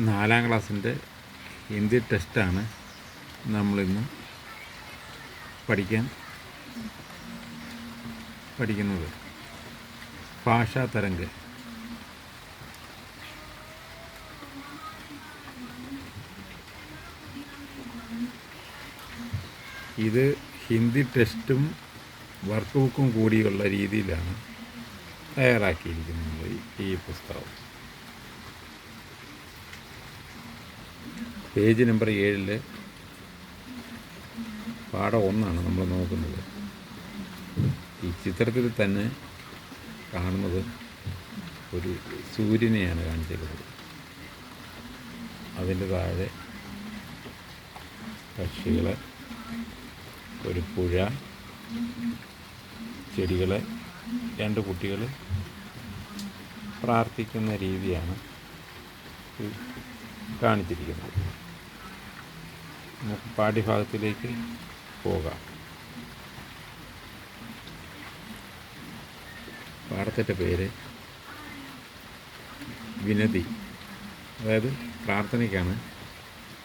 നാലാം ക്ലാസ്സിന്റെ ഹിന്ദി ടെസ്റ്റാണ് നമ്മളിന്ന് പഠിക്കാൻ പഠിക്കുന്നത്. ഭാഷാ തരംഗ്. ഇത് ഹിന്ദി ടെസ്റ്റും വർക്ക് ബുക്കും കൂടിയുള്ള രീതിയിലാണ് തയ്യാറാക്കിയിരിക്കുന്നത് ഈ- പുസ്തകം. പേജ് നമ്പർ ഏഴിൽ പാഠം ഒന്നാണ് നമ്മൾ നോക്കുന്നത്. ഈ ചിത്രത്തിൽ തന്നെ കാണുന്നത് ഒരു സൂര്യനെയാണ് കാണിച്ചിരിക്കുന്നത്. അതിന്റെ താഴെ പക്ഷികൾ ഒരു പുഴ ചെടികൾ രണ്ട് കുട്ടികൾ പ്രാർത്ഥിക്കുന്ന രീതിയാണ് കാണിച്ചിരിക്കുന്നത്. നമുക്ക് പാഠ്യഭാഗത്തിലേക്ക് പോകാം പാഠത്തിൻ്റെ പേര് വിനതി അതായത് പ്രാർത്ഥനയ്ക്കാണ്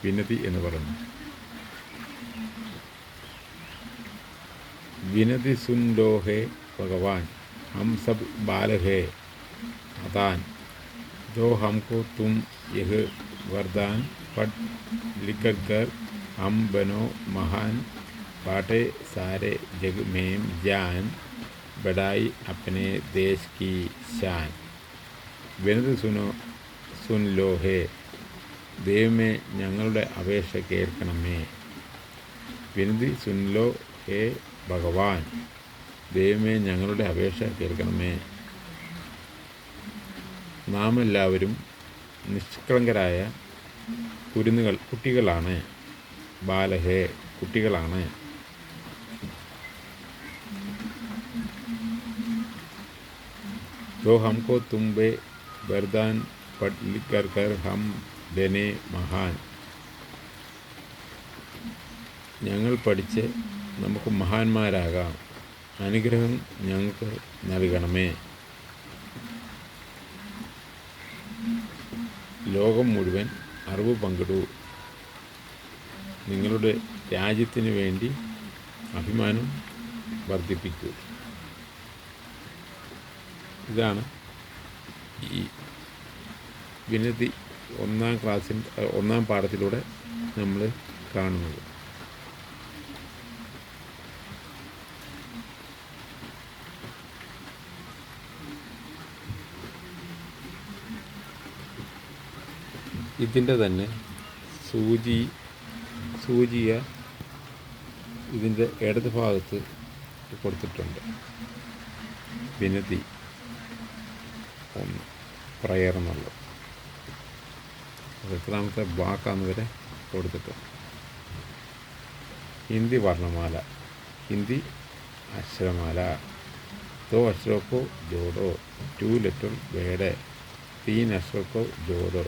വിനതി എന്ന് പറയുന്നത് विनति सुन लो है भगवान हम सब बाल है अदान जो हमको तुम यह वरदान पढ़ लिख कर അംബനോ മഹാൻ പാട്ടേ സാരേ ജഗ് മേം ജാൻ ബഡായി അപ്പനെ ദേശ് കി ഷാൻ വെനത് സുനോ സുൻ ലോഹേ ദൈവമേ ഞങ്ങളുടെ അപേക്ഷ കേൾക്കണമേ. വിനതി സുൻലോ ഹേ ഭഗവാൻ ദൈവമേ ഞങ്ങളുടെ അപേക്ഷ കേൾക്കണമേ. നാം എല്ലാവരും നിഷ്കളങ്കരായ കുരുന്നുകൾ കുട്ടികളാണ്. ബാലഹേ കുട്ടികളാണ് जो हमको तुम बे वरदान पढ़ लिख कर कर हम देने മഹാൻ ഞങ്ങൾ പഠിച്ച് നമുക്ക് മഹാന്മാരാകാം അനുഗ്രഹം ഞങ്ങൾക്ക് നൽകണമേ ലോകം മുഴുവൻ അറിവ് പങ്കിടൂ നിങ്ങളുടെ രാജ്യത്തിന് വേണ്ടി അഭിമാനം വർദ്ധിപ്പിക്കൂ. ഇതാണ് ഈ വിനതി ഒന്നാം ക്ലാസ്സിൽ ഒന്നാം പാഠത്തിലൂടെ നമ്മൾ കാണുന്നത്. ഇതിന്റെ തന്നെ സൂചി സൂചിക ഇതിൻ്റെ ഇടത് ഭാഗത്ത് കൊടുത്തിട്ടുണ്ട് വിനതി ഒന്ന് പ്രയർ എന്നുള്ളത് അത് എത്രാമത്തെ വാക്കാന്ന് വരെ കൊടുത്തിട്ടുണ്ട് ഹിന്ദി വർണ്ണമാല ഹിന്ദി അക്ഷരമാല दो अक्षरों को जोड़ो टू लेटर वेड तीन अक्षरों को जोड़ो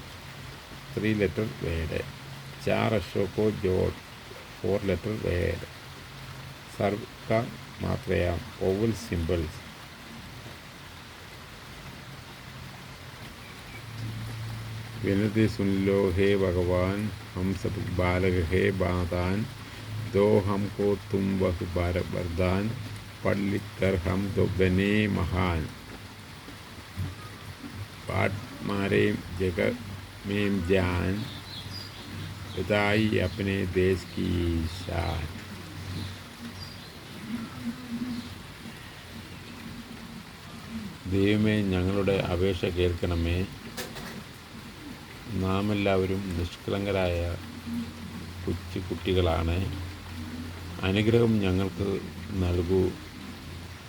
थ्री लेटर वेड चार अक्षरों को जोड़ फोर लेटर वेड सर्व का मात्रयाम ओवल सिंबल्स विनती सुन लो हे भगवान हम सब बालक हे बादान दो हमको तुम वह बार वरदान पढ़ लिख कर हम तो बने महान। पाठ मारे जगत में जान बताई अपने देश की शान ദൈവമേ ഞങ്ങളുടെ അപേക്ഷ കേൾക്കണമേ നാം എല്ലാവരും നിഷ്കളങ്കരായ കൊച്ചു കുട്ടികളാണ് അനുഗ്രഹം ഞങ്ങൾക്ക് നൽകൂ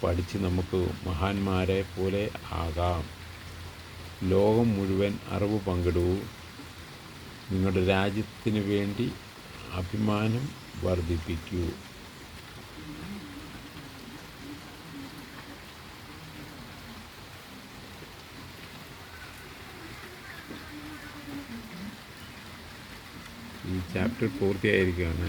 പഠിച്ച് നമുക്ക് മഹാന്മാരെ പോലെ ആകാം ലോകം മുഴുവൻ അറിവ് പങ്കിടൂ നിങ്ങളുടെ രാജ്യത്തിന് വേണ്ടി അഭിമാനം വർദ്ധിപ്പിക്കൂ. ഈ ചാപ്റ്റർ പൂർത്തിയായിരിക്കുകയാണ്.